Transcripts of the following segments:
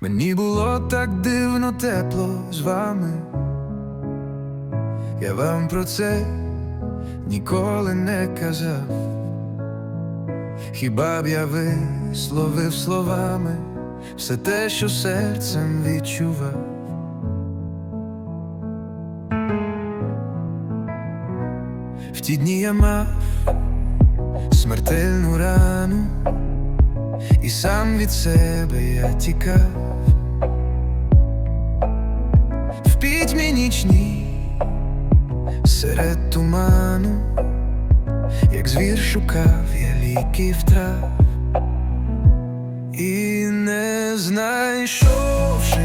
Мені було так дивно тепло з вами. Я вам про це ніколи не казав. Хіба б я висловив словами все те, що серцем відчував. В ті дні я мав смертельну рану, і сам від себе я тікав. В пітьмі нічній серед туману, як звір шукав я ліків трав і не знайшовши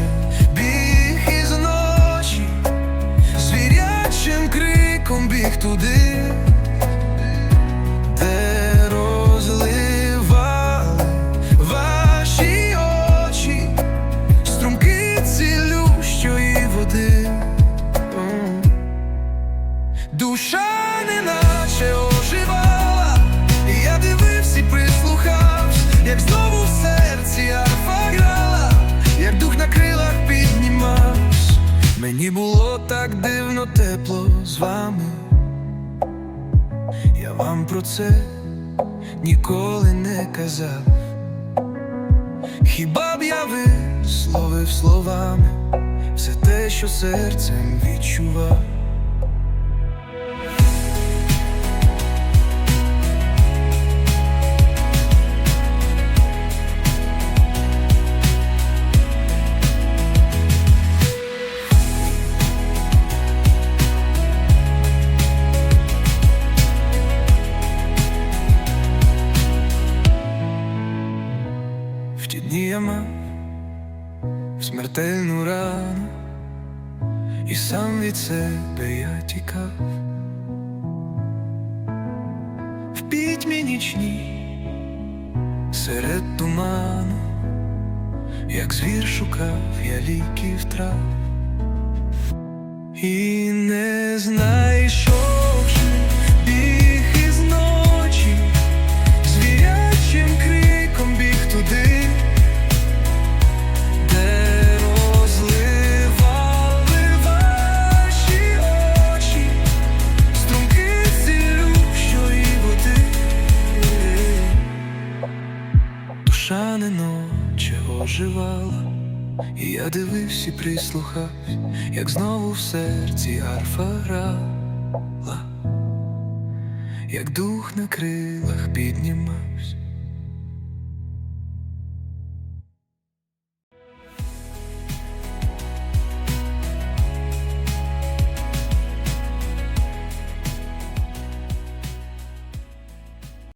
біг із ночі, звірячим криком біг туди, Душа неначе оживала, я дивився і прислухався, як знову в серці арфа грала, як дух на крилах піднімався. Мені було так дивно тепло з вами. Я вам про це ніколи не казав. Хіба б я висловив словами все те, що серцем відчував. В я мав смертельну рану, і сам від себе я тікав. В пітьмі нічній серед туману, як звір шукав я ліків трав. І не знайшовши Душа неноче оживала, і я дивився прислухався, як знову в серці арфа грала, як дух на крилах піднімався.